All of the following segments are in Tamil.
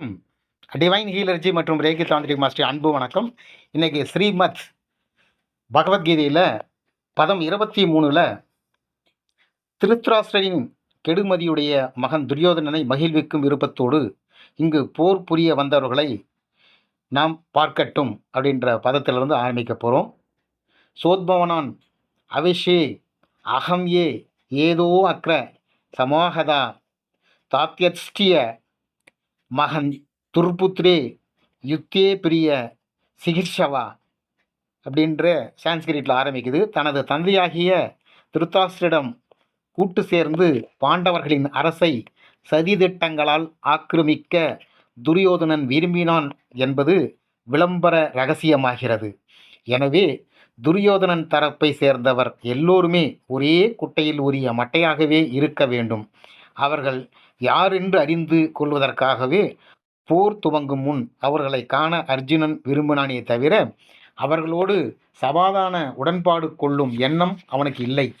ம். டிவைன் ஹீலர்ஜி மற்றும் ரேகி தாந்திரிக் மாஸ்டர் அன்பு வணக்கம் இன்னைக்கு ஸ்ரீமத் பகவத்கீதையில் பதம் இருபத்தி மூணில் திருத்ராஸ்டரின் கெடுமதியுடைய மகன் துரியோதனனை மகிழ்விக்கும் விருப்பத்தோடு இங்கு போர் புரிய வந்தவர்களை நாம் பார்க்கட்டும் அப்படின்ற பதத்திலிருந்து ஆரம்பிக்க போகிறோம் சோத்பவனான் அவிஷே அகம் ஏ ஏதோ அக்ர சமாகதா தாத்தியஸ்டிய மகன் துர்புத்ரே யுத்தே பிரிய சிகிர்ஷவா அப்படின்ற சான்ஸ்கிரிட்டில் ஆரம்பிக்குது. தனது தந்தையாகிய திருத்தாஸ்திரிடம் கூட்டு சேர்ந்து பாண்டவர்களின் அரசை சதிதிட்டங்களால் ஆக்கிரமிக்க துரியோதனன் விரும்பினான் என்பது விளம்பர ரகசியமாகிறது. எனவே துரியோதனன் தரப்பை சேர்ந்தவர் எல்லோருமே ஒரே குட்டையில் உரிய மட்டையாகவே இருக்க வேண்டும். அவர்கள் யாரென்று அறிந்து கொள்வதற்காகவே போர் துவங்கும் முன் அவர்களை காண அர்ஜுனன் விரும்பினானே தவிர அவர்களோடு சமாதான உடன்பாடு கொள்ளும் எண்ணம் அவனுக்கு இல்லை.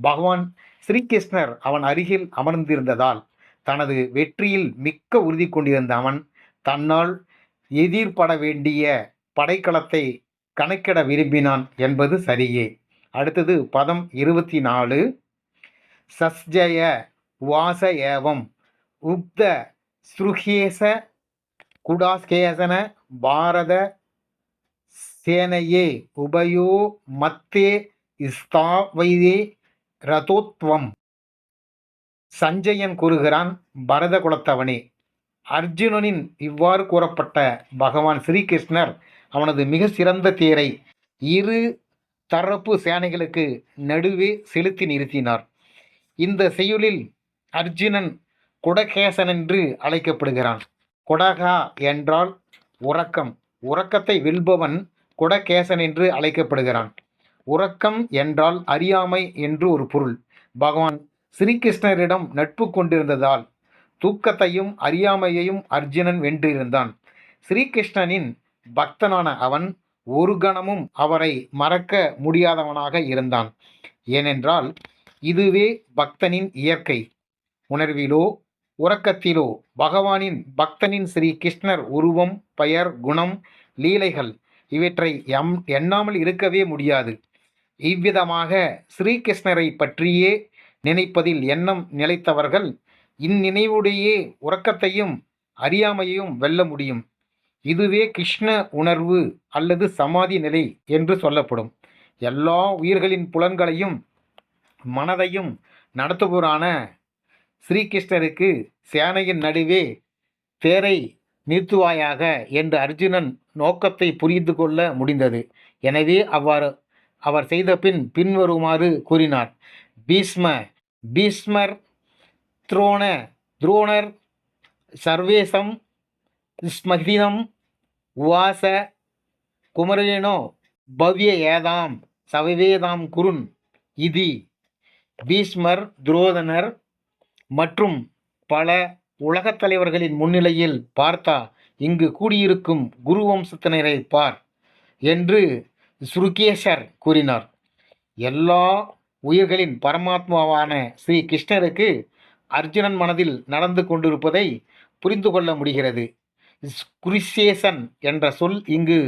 பகவான் ஸ்ரீகிருஷ்ணர் அவன் அருகில் அமர்ந்திருந்ததால் தனது வெற்றியில் மிக்க உறுதி கொண்டிருந்த அவன் தன்னால் எதிர்பட வேண்டிய படைக்களத்தை கணக்கிட விரும்பினான் என்பது சரியே. அடுத்தது பதம் இருபத்தி நாலு. சஸ்ஜய வாச ஏவம். உப்த ஸ்ருஹேச குடாஸ்கேசன பாரத சேனையே உபயோ மத்தே ஸ்தாவைதே ரதோத்வம். சஞ்சயன் கூறுகிறான் பரத குலத்தவனே. அர்ஜுனனின் இவ்வாறு கூறப்பட்ட பகவான் ஸ்ரீகிருஷ்ணர் அவனது மிக சிறந்த தேரை இரு தரப்பு சேனைகளுக்கு நடுவே செலுத்தி நிறுத்தினார். இந்த செயலில் அர்ஜுனன் குடகேசன் என்று அழைக்கப்படுகிறான். குடகா என்றால் உறக்கம். உறக்கத்தை வெல்பவன் குடகேசன் என்று அழைக்கப்படுகிறான். உறக்கம் என்றால் அறியாமை என்று ஒரு பொருள். பகவான் ஸ்ரீகிருஷ்ணரிடம் நட்பு கொண்டிருந்ததால் தூக்கத்தையும் அறியாமையையும் அர்ஜுனன் வென்றிருந்தான். ஸ்ரீகிருஷ்ணனின் பக்தனான அவன் ஒரு கணமும் அவரை மறக்க முடியாதவனாக இருந்தான். ஏனென்றால் இதுவே பக்தனின் இயற்கை. உணர்விலோ உறக்கத்திலோ பகவானின் பக்தனின் ஸ்ரீ கிருஷ்ணர் உருவம் பெயர் குணம் லீலைகள் இவற்றை எம் எண்ணாமல் இருக்கவே முடியாது. இவ்விதமாக ஸ்ரீகிருஷ்ணரை பற்றியே நினைப்பதில் எண்ணம் நிலைத்தவர்கள் இந்நினைவுடையே உறக்கத்தையும் அறியாமையையும் வெல்ல முடியும். இதுவே கிருஷ்ண உணர்வு அல்லது சமாதி நிலை என்று சொல்லப்படும். எல்லா உயிர்களின் புலன்களையும் மனதையும் நடத்துபவரான ஸ்ரீகிருஷ்ணருக்கு சேனையின் நடுவே தேரை நிறுத்துவாயாக என்று அர்ஜுனன் நோக்கத்தை புரிந்து கொள்ள முடிந்தது. எனவே அவ்வாறு அவர் செய்த பின் பின்வருமாறு கூறினார். பீஷ்ம பீஷ்மர் துரோண துரோணர் சர்வேசம் ஸ்மகிதம் உவாச குமரேனோ பவ்ய ஏதாம் சவவேதாம் குருன் இதி. பீஷ்மர் துரோதனர் மற்றும் பல உலகத் தலைவர்களின் முன்னிலையில் பார்த்தா இங்கு கூடியிருக்கும் குரு வம்சத்தினரை பார் என்று சுருகேசர் கூறினார். எல்லா உயிர்களின் பரமாத்மாவான ஸ்ரீ கிருஷ்ணருக்கு அர்ஜுனன் மனதில் நடந்து கொண்டிருப்பதை புரிந்து கொள்ள முடிகிறது. குரிசேசன் என்ற சொல் இங்கு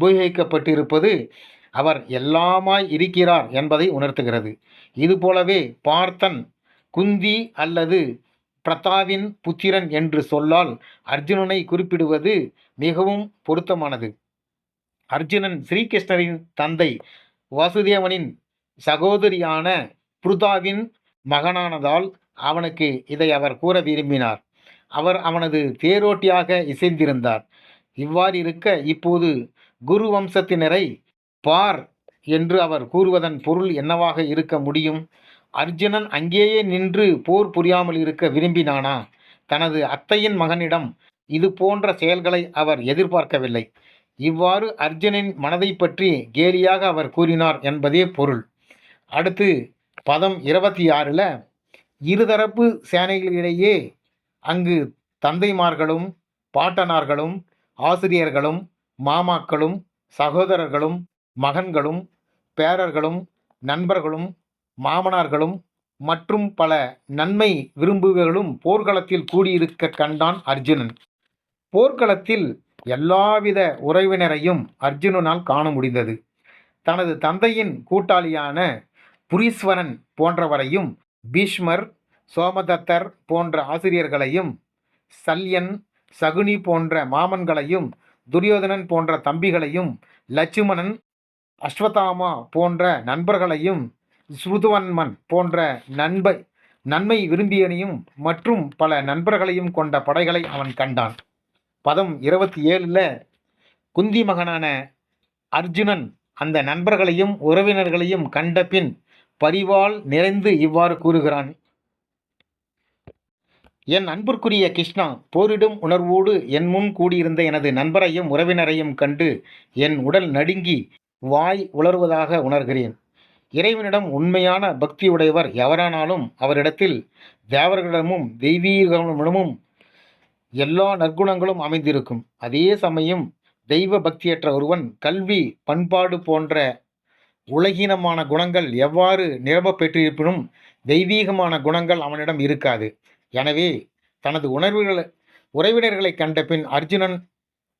உபயோகிக்கப்பட்டிருப்பது அவர் எல்லாமாய் இருக்கிறார் என்பதை உணர்த்துகிறது. இதுபோலவே பார்த்தன் குந்தி அல்லது பிரதாவின் புத்திரன் என்று சொல்லால் அர்ஜுனனை குறிப்பிடுவது மிகவும் பொருத்தமானது. அர்ஜுனன் ஸ்ரீகிருஷ்ணரின் தந்தை வாசுதேவனின் சகோதரியான புருதாவின் மகனானதால் அவனுக்கு இதை அவர் கூற விரும்பினார். அவர் அவனது தேரோட்டியாக இசைந்திருந்தார். இவ்வாறு இருக்க இப்போது குரு வம்சத்தினரை பார் என்று அவர் கூறுவதன் பொருள் என்னவாக இருக்க முடியும்? அர்ஜுனன் அங்கேயே நின்று போர் புரியாமல் இருக்க விரும்பினானா? தனது அத்தையின் மகனிடம் இது போன்ற செயல்களை அவர் எதிர்பார்க்கவில்லை. இவ்வாறு அர்ஜுனின் மனதை பற்றி கேலியாக அவர் கூறினார் என்பதே பொருள். அடுத்து பதம் இருபத்தி ஆறில் இருதரப்பு சேனைகளிடையே அங்கு தந்தைமார்களும் பாட்டனார்களும் ஆசிரியர்களும் மாமாக்களும் சகோதரர்களும் மகன்களும் பேரர்களும் நண்பர்களும் மாமனார்களும் மற்றும் பல நன்மை விரும்புவர்களும் போர்க்களத்தில் கூடியிருக்க கண்டான் அர்ஜுனன். போர்க்களத்தில் எல்லாவித உறவினரையும் அர்ஜுனனால் காண முடிந்தது. தனது தந்தையின் கூட்டாளியான புரீஸ்வரன் போன்றவரையும் பீஷ்மர் சோமதத்தர் போன்ற ஆசிரியர்களையும் சல்யன் சகுனி போன்ற மாமன்களையும் துரியோதனன் போன்ற தம்பிகளையும் லட்சுமணன் அஸ்வதாமா போன்ற நண்பர்களையும் சுதுவன்மன் போன்ற நண்பை நன்மை விரும்பியனையும் மற்றும் பல நண்பர்களையும் கொண்ட படைகளை அவன் கண்டான். பதம் இருபத்தி ஏழில் குந்தி மகனான அர்ஜுனன் அந்த நண்பர்களையும் உறவினர்களையும் கண்ட பின் பரிவால் நிறைந்து இவ்வாறு கூறுகிறான். என் அன்பிற்குரிய கிருஷ்ணா போரிடும் உணர்வோடு என் முன் கூடியிருந்த எனது நண்பரையும் உறவினரையும் கண்டு என் உடல் நடுங்கி வாய் உலர்வதாக உணர்கிறேன். இறைவனிடம் உண்மையான பக்தியுடையவர் எவரானாலும் அவரிடத்தில் தேவர்களிடமும் தெய்வீகமிடமும் எல்லா நற்குணங்களும் அமைந்திருக்கும். அதே சமயம் தெய்வ பக்தியற்ற ஒருவன் கல்வி பண்பாடு போன்ற உலகீனமான குணங்கள் எவ்வாறு நிரம்ப பெற்றிருப்பினும் தெய்வீகமான குணங்கள் அவனிடம் இருக்காது. எனவே தனது உணர்வுகளை உறவினர்களை கண்ட பின் அர்ஜுனன்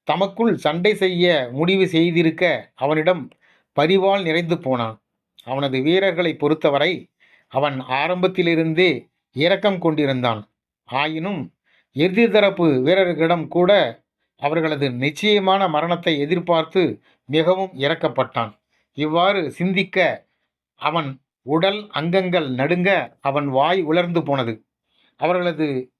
தமக்குள் சண்டை செய்ய முடிவு செய்திருக்க அவனிடம் பரிவால் நிறைந்து போனான். அவனது வீரர்களை பொறுத்தவரை அவன் ஆரம்பத்திலிருந்தே இரக்கம் கொண்டிருந்தான். ஆயினும் எதிர்தரப்பு வீரர்களிடம் கூட அவர்களது நிச்சயமான மரணத்தை எதிர்பார்த்து மிகவும் இறக்கப்பட்டான் இவ்வாறு சிந்திக்க அவன் உடல் அங்கங்கள் நடுங்க அவன் வாய் உலர்ந்து போனது. அவர்களது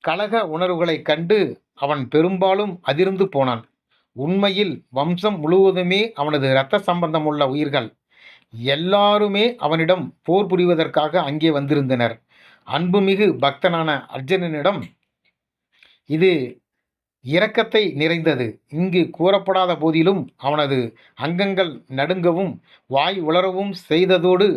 கலக உணர்வுகளைக் கண்டு அவன் பெரும்பாலும் அதிர்ந்து போனான். உண்மையில் வம்சம் முழுவதுமே அவனது இரத்த சம்பந்தமுள்ள உயிர்கள் எல்லாருமே அவனிடம் போர் புரிவதற்காக அங்கே வந்திருந்தனர். அன்புமிகு பக்தனான அர்ஜுனனிடம் இது இரக்கத்தை நிறைந்தது. இங்கு கூறப்படாத போதிலும் அவனது அங்கங்கள் நடுங்கவும் வாய் உளரவும் செய்ததோடு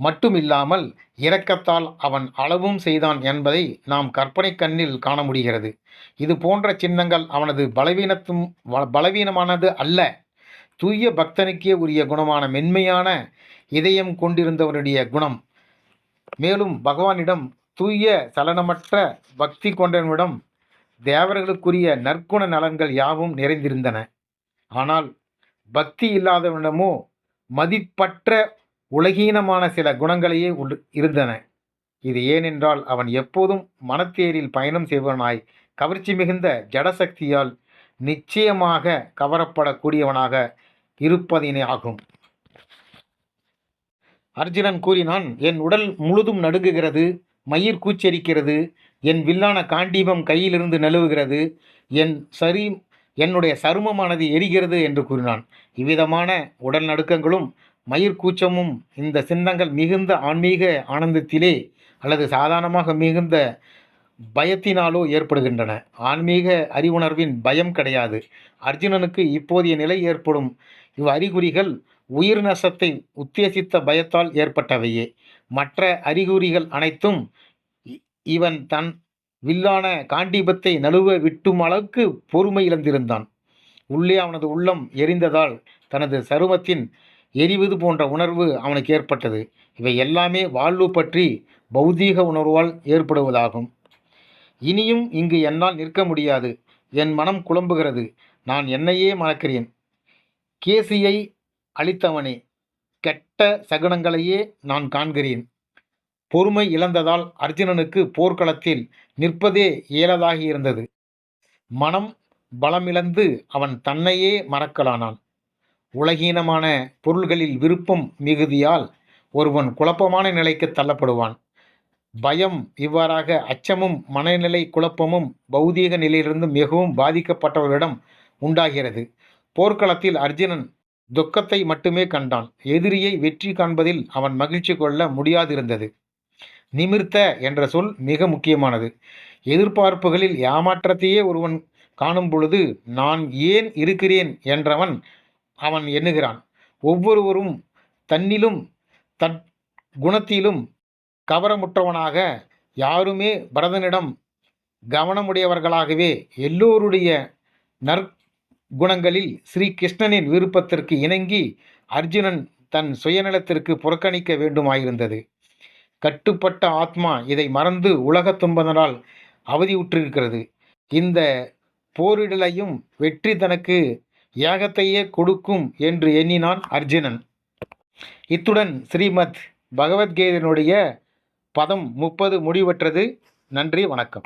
மட்டுமில்லாமல் இரக்கத்தால் அவன் அளவும் செய்தான் என்பதை நாம் கற்பனை கண்ணில் காண முடிகிறது. இது போன்ற சின்னங்கள் அவனது பலவீனத்தும் பலவீனமானது அல்ல. தூய பக்தனுக்கே உரிய குணமான மென்மையான இதயம் கொண்டிருந்தவனுடைய குணம். மேலும் பகவானிடம் தூய சலனமற்ற பக்தி கொண்டவனிடம் தேவர்களுக்குரிய நற்குண நலன்கள் யாவும் நிறைந்திருந்தன. ஆனால் பக்தி இல்லாதவனிடமோ மதிப்பற்ற உலகீனமான சில குணங்களையே உள்- இருந்தன. இது ஏனென்றால் அவன் எப்போதும் மனத்தேரில் பயணம் செய்வனாய் கவர்ச்சி மிகுந்த ஜடசக்தியால் நிச்சயமாக கவரப்படக்கூடியவனாக இருப்பதினே ஆகும். அர்ஜுனன் கூறினான் என் உடல் முழுதும் நடுங்குகிறது மயிர் கூச்சரிக்கிறது என் வில்லான காண்டீபம் கையிலிருந்து நழுவுகிறது என் சரி என்னுடைய சருமமானது எரிகிறது என்று கூறினான். இவ்விதமான உடல் நடுக்கங்களும் மயிர் கூச்சமும் இந்த சின்னங்கள் மிகுந்த ஆன்மீக ஆனந்தத்திலே அல்லது சாதாரணமாக மிகுந்த பயத்தினாலோ ஏற்படுகின்றன. ஆன்மீக அறிவுணர்வின் பயம் கிடையாது. அர்ஜுனனுக்கு இப்போதைய நிலை ஏற்படும் இவ் அறிகுறிகள் உயிர் நசத்தை உத்தேசித்த பயத்தால் ஏற்பட்டவையே. மற்ற அறிகுறிகள் அனைத்தும் இவன் தன் வில்லான காண்டீபத்தை நழுவ விட்டும் அளவுக்கு பொறுமை இழந்திருந்தான். உள்ளே அவனது உள்ளம் எரிந்ததால் தனது சருமத்தின் எரிவது போன்ற உணர்வு அவனுக்கு ஏற்பட்டது. இவை எல்லாமே வாழ்வு பற்றி பௌதீக உணர்வால் ஏற்படுவதாகும். இனியும் இங்கு என்னால் நிற்க முடியாது. என் மனம் குழம்புகிறது. நான் என்னையே மறக்கிறேன். கேசியை அளித்தவனே கெட்ட சகுனங்களையே நான் காண்கிறேன். பொறுமை இழந்ததால் அர்ஜுனனுக்கு போர்க்களத்தில் நிற்பதே இயலதாகியிருந்தது. மனம் பலமிழந்து அவன் தன்னையே மறக்கலானான். உலகீனமான பொருள்களில் விருப்பம் மிகுதியால் ஒருவன் குழப்பமான நிலைக்கு தள்ளப்படுவான். பயம் இவ்வாறாக அச்சமும் மனநிலை குழப்பமும் பௌதீக நிலையிலிருந்து மிகவும் பாதிக்கப்பட்டவர்களிடம் உண்டாகிறது. போர்க்களத்தில் அர்ஜுனன் துக்கத்தை மட்டுமே கண்டான். எதிரியை வெற்றி காண்பதில் அவன் மகிழ்ச்சி கொள்ள முடியாதிருந்தது. நிமிர்த்த என்ற சொல் மிக முக்கியமானது. எதிர்பார்ப்புகளில் ஏமாற்றத்தையே ஒருவன் காணும் பொழுது நான் ஏன் இருக்கிறேன்? என்றவன் அவன் எண்ணுகிறான். ஒவ்வொருவரும் தன்னிலும் தன் குணத்திலும் கவரமுற்றவனாக யாருமே பரதனிடம் கவனமுடையவர்களாகவே எல்லோருடைய நற் குணங்களில் ஸ்ரீ கிருஷ்ணனின் விருப்பத்திற்கு இணங்கி அர்ஜுனன் தன் சுயநலத்திற்கு புறக்கணிக்க வேண்டுமாயிருந்தது. கட்டுப்பட்ட ஆத்மா இதை மறந்து உலகத் துன்பதனால் அவதியுற்றிருக்கிறது. இந்த போரிடலையும் வெற்றி தனக்கு யாகத்தையே கொடுக்கும் என்று எண்ணினான் அர்ஜுனன். இத்துடன் ஸ்ரீமத் பகவத்கீதனுடைய பதம் முப்பது முடிவற்றது. நன்றி வணக்கம்.